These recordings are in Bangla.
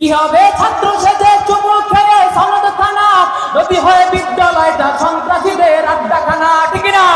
কি হবে? ছাত্র সেজে চুমু খেয়ে সনদ খানা নদী হয়ে বিদ্যালয়টা সন্ত্রাসীদের আড্ডাখানা, ঠিক না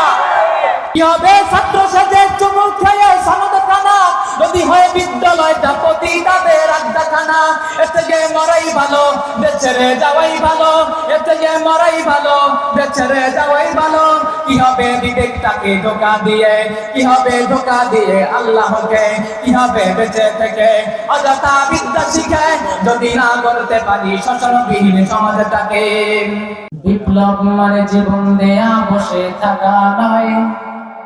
কি হবে? ছাত্র সেজে চুমু খেয়ে সনদ খানা যদি হয় বিদ্যালয়টা পতিতাদের আড্ডাখানা। এর থেকে মরাই ভালো বেছেরে যাওয়াই ভালো। এর থেকে মরাই ভালো বেছেরে যাওয়াই ভালো। কি হবে বিবেকটাকে ধোকা দিয়ে? কি হবে ধোকা দিয়ে আল্লাহকে? কি হবে বেঁচে থেকে? অযথা বিদ্যা শিখে যদি না করতে পারি শোষণবিহীন সমাজটাকে। বিপ্লব মানে জীবন দেয়া, বসে থাকা নয়।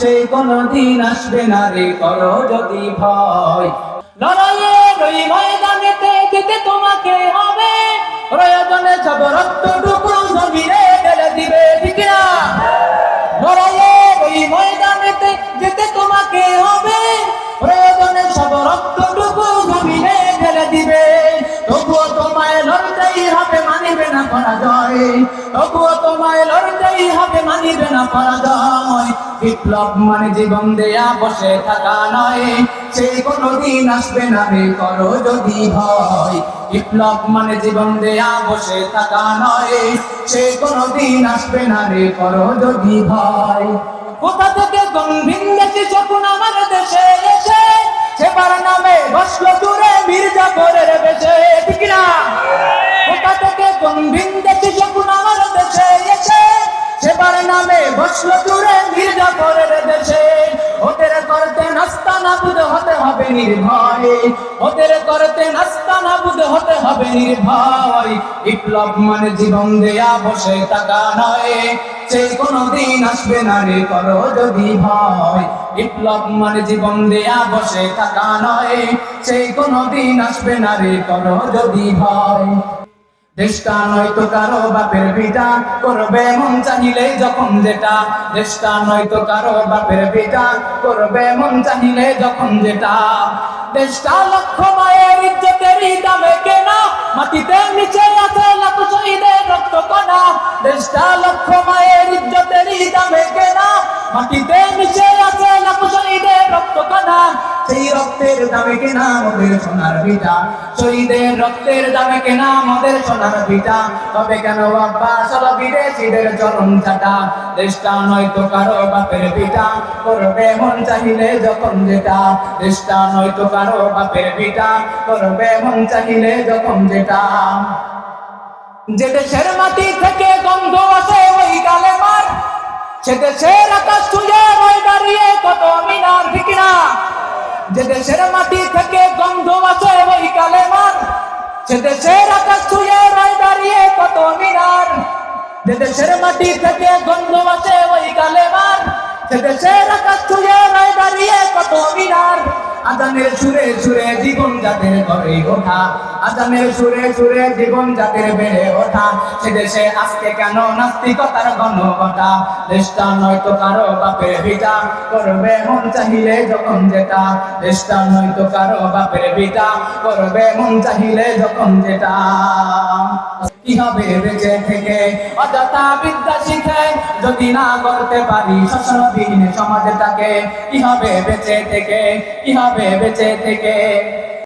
সে কোনদিন আসবে না রে, করো যদি ভয়। লড়াইয়ের ওই ময়দানেতে, যেতে তোমাকে হবে। প্রয়োজনে সব রক্তটুকু জমিনে ঢেলে দিবে ঠিক না লড়াইয়ের ওই ময়দানেতে, যেতে তোমাকে হবে। প্রয়োজনে সব রক্তটুকু ঢেলে দিবে। তবুও তোমায় লড়তেই হবে, মানিবে না পরাজয়। তবুও তোমায় লড়তেই হবে, মানিবে না পরাজয়। বিপ্লব মানে জীবন দেয়া বসে থাকা নয়, সেই কোনদিন আসবে না রে করো যদি ভয়। বিপ্লব মানে জীবন দেয়া বসে থাকা নয় সে কোনদিন আসবে না রে করো যদি ভয়। কোথা থেকে গম্ভীর দেশে যখন আমার দেশে এসে, সেবার নামে বসল দূরে মির্জাফরের বেশে, ঠিক না? হতে হবে নির্ভয়। হতে হবে নির্ভয়। বিপ্লব মানে জীবন দেয়া, বসে থাকা নয়। সে কোনদিন আসবে না রে, করো যদি ভয়। বিপ্লব মানে জীবন দেয়া, বসে থাকা নয়। সেই কোনদিন আসবে না রে, করো যদি ভয়। দেশটা নয়তো কারও বাপের বিটা করবে মন চাহিলে যখন যেটা। দেশটা নয়তো কারও বাপের বিটা করবে মন চাহিলে যখন যেটা। দেশটা লক্ষ মায়ের ইজ্জতেরই দামে কেনা, মাটিতে নিচে আছে লাখ শহীদের রক্ত কণা দেশটা লক্ষ মায়ের ইজ্জতেরই দামে কেনা, মাটিতে নিচে আছে লাখ শহীদের রক্ত কণা সেই রক্তের দামে কেনা মোদের সোনার বিটা শহীদের রক্তের দামে কেনা মোদের সোনার বিটা তবে কেন বাবা সব বিদেশিদের চরণ চাটা দেশটা নয়তো কারও বাপের বিটা করবে মন চাহিলে যখন যেটা। দেশটা নয়তো কারও বাপের বিটা করবে মন চাহিলে যখন যেটা। যে দেশের মাটি থেকে গন্ধ আসে ওই কালে মার। সে দেশের আকাশ ছুঁয়ে রয়ে দাঁড়িয়ে কত মিনার ঠিক না যে দেশের মাটি থেকে গন্ধ আছে ওই কালে মার। সে দেশের আকাশ ছুঁয়ে রায় দাঁড়িয়ে কত মিনার। যে দেশের মাটি থেকে গন্ধ আছে ওই কালে মার। সে দেশের আকাশ ছুঁয়ে রায় দাঁড়িয়ে কত মিনার। আজানের সুরে সুরে জীবন যাদের করে ওঠা আজানের সুরে সুরে জীবন যাদের বেড়ে ওঠা, সে দেশে আজকে কেন নাস্তিকতার ঘনঘটা? দেশটা নয়তো কারও বাপের ভিটা করবে মন চাহিলে যখন যেটা। দেশটা নয়তো কারও বাপের ভিটা করবে মন চাহিলে যখন যেটা। কি হবে বেঁচে থেকে? অযথা বিদ্যা শিখে যদি না করতে পারি শোষণবিহীন সমাজটাকে কি হবে বেঁচে থেকে কি হবে বেঁচে থেকে?